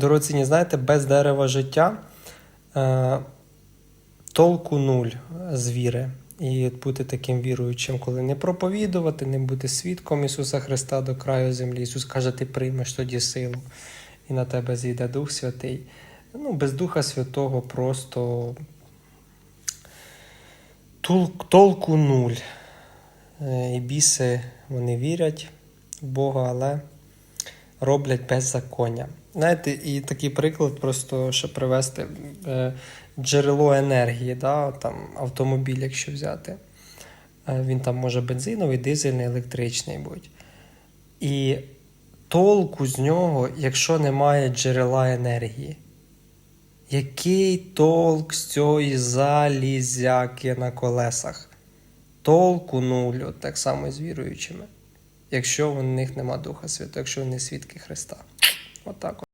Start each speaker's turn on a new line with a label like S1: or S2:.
S1: Дорогоцінні, знаєте, без дерева життя е, толку нуль з віри. І бути таким віруючим, коли не проповідувати, не бути свідком Ісуса Христа до краю землі. Ісус каже, ти приймеш тоді силу, і на тебе зійде Дух Святий. Ну, без Духа Святого просто тол- толку нуль. Е, І біси вони вірять в Бога, але роблять беззаконня. Знаєте, і такий приклад, просто щоб привести е, джерело енергії, да, там, автомобіль, якщо взяти. Е, Він там може бензиновий, дизельний, електричний бути. І толку з нього, якщо немає джерела енергії. Який толк з цієї залізяки на колесах? Толку нулю, так само з віруючими, якщо в них нема Духа Святого, якщо вони свідки Христа. Отак. от.